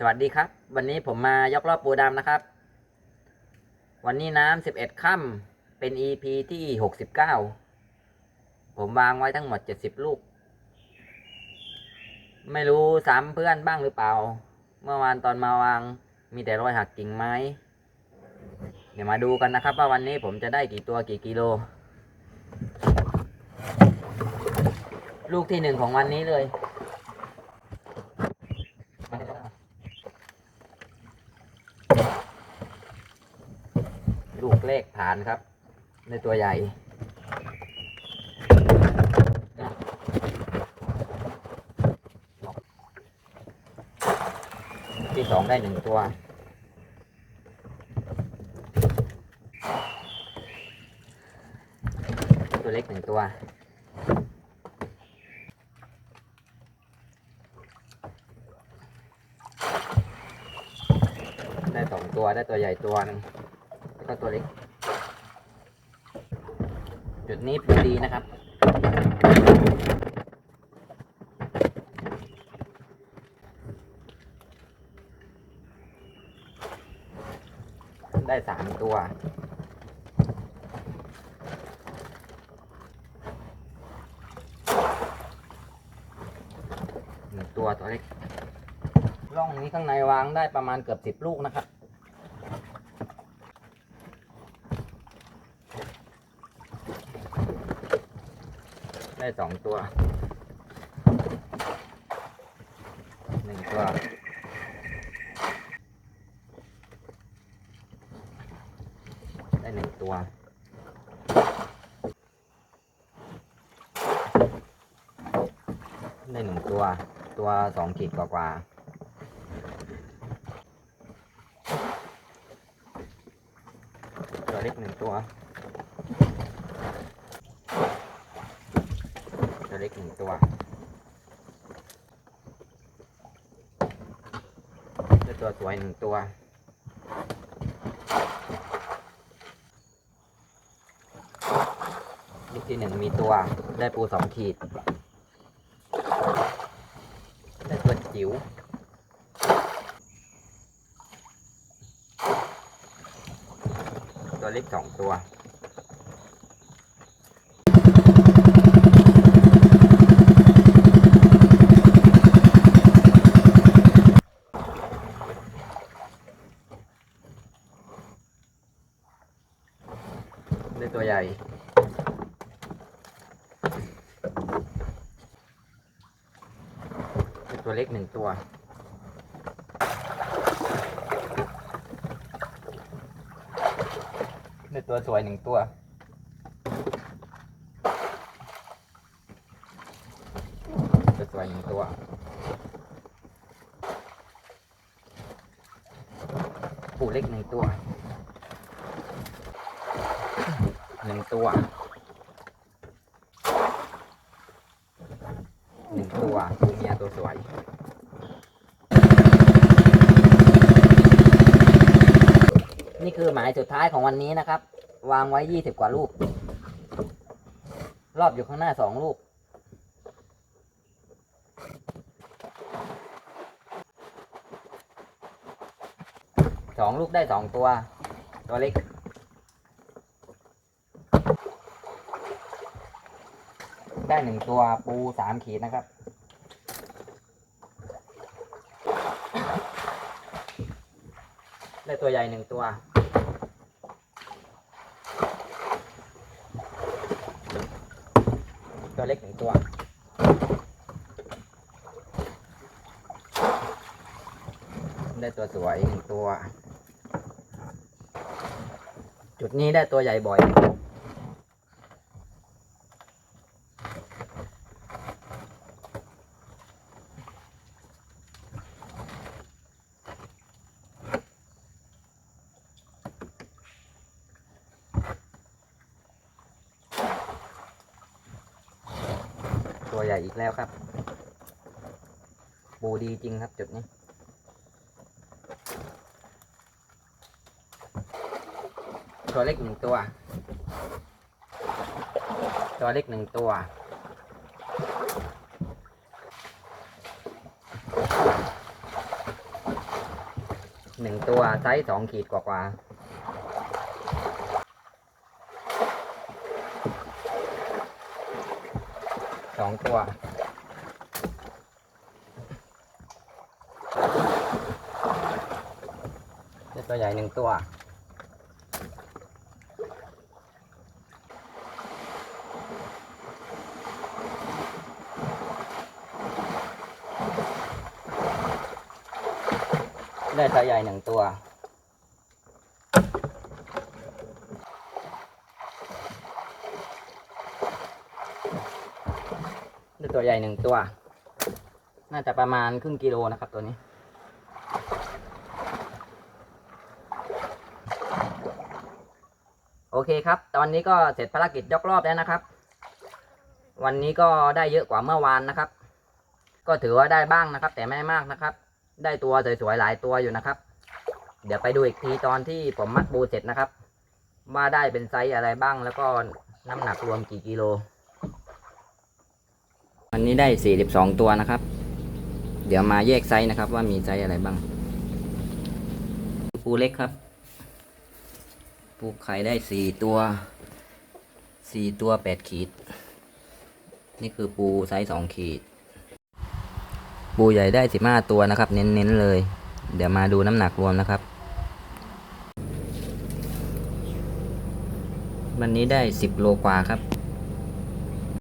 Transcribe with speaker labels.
Speaker 1: สวัสดีครับ วันนี้ผมมายกรอบปูดำนะครับ วันนี้น้ำสิบเอ็ดค่ำเป็น EP ที่หกสิบเก้าผมวางไว้ทั้งหมดเจ็ดสิบลูก ไม่รู้ซ้ำเพื่อนบ้างหรือเปล่า เมื่อวานตอนมาวางมีแต่รอยหักกิ่งไม้ เดี๋ยวมาดูกันนะครับ ว่าวันนี้ผมจะได้กี่ตัวกี่กิโล ลูกที่หนึ่งของวันนี้เลย ลูกเลขฐานครับ ในตัวใหญ่ที่สองได้หนึ่งตัวตัวเล็กหนึ่งตัวได้สองตัวได้ตัวใหญ่ตัวหนึ่ง แล้วก็ตัวเล็ก จุดนี้ปูดีนะครับ ได้สามตัวหนึ่งตัวตัวเล็กร่องนี้ข้างในวางได้ประมาณเกือบสิบลูกนะครับ ได้สองตัวหนึ่งตัวได้หนึ่งตัวได้หนึ่งตัว ตัวสองขีดกว่ากว่าตัวเล็กหนึ่งตัว ตัวเล็ก หนึ่งตัวได้ตัวสวยหนึ่งตัว ลูกที่หนึ่งมีตัว ได้ปูสองขีด ได้ตัวจิ๋วตัวเล็กสองตัว ตัวใหญ่ ตัวเล็กหนึ่งตัว ได้ตัวสวยหนึ่งตัวตัวสวยหนึ่งตัวปูเล็กหนึ่งตัว หนึ่งตัวหนึ่งตัวปูเมียตัวสวยนี่คือหมายสุดท้ายของวันนี้นะครับ วางไว้ยี่สิบกว่าลูก รอบอยู่ข้างหน้าสองลูก สองลูกได้สองตัว ตัวเล็ก ได้หนึ่งตัวปูสามขีดนะครับ ได้ตัวใหญ่หนึ่งตัว ตัวเล็กหนึ่งตัวได้ตัวสวยหนึ่งตัว จุดนี้ได้ตัวใหญ่บ่อย ตัวใหญ่อีกแล้วครับ ปูดีจริงครับจุดนี้ ตัวเล็กหนึ่งตัว ตัวเล็กหนึ่งตัว หนึ่งตัวไซส์สองขีดกว่าๆส องตัว ได้ตัวใหญ่หนึ่งตัวได้ตัวใหญ่หนึ่งตัว ตัวใหญ่หนึ่งตัว น่าจะประมาณครึ่งกิโลนะครับตัวนี้ โอเคครับ ตอนนี้ก็เสร็จภารกิจยกรอบแล้วนะครับ วันนี้ก็ได้เยอะกว่าเมื่อวานนะครับ ก็ถือว่าได้บ้างนะครับ แต่ไม่มากนะครับ ได้ตัวสวยๆหลายตัวอยู่นะครับ เดี๋ยวไปดูอีกทีตอนที่ผมมัดบูเสร็จนะครับ ว่าได้เป็นไซส์อะไรบ้างแล้วก็น้ำหนักรวมกี่กิโล วันนี้ได้สี่สิบสองตัวนะครับ เดี๋ยวมาแยกไซส์นะครับ ว่ามีไซส์อะไรบ้าง ปูเล็กครับ ปูไข่ได้สี่ตัวสี่ตัวแปดขีด นี่คือปูไซส์สองขีด ปูใหญ่ได้สิบห้าตัวนะครับ เน้นๆเลย เดี๋ยวมาดูน้ำหนักรวมนะครับ วันนี้ได้สิบโลกว่าครับ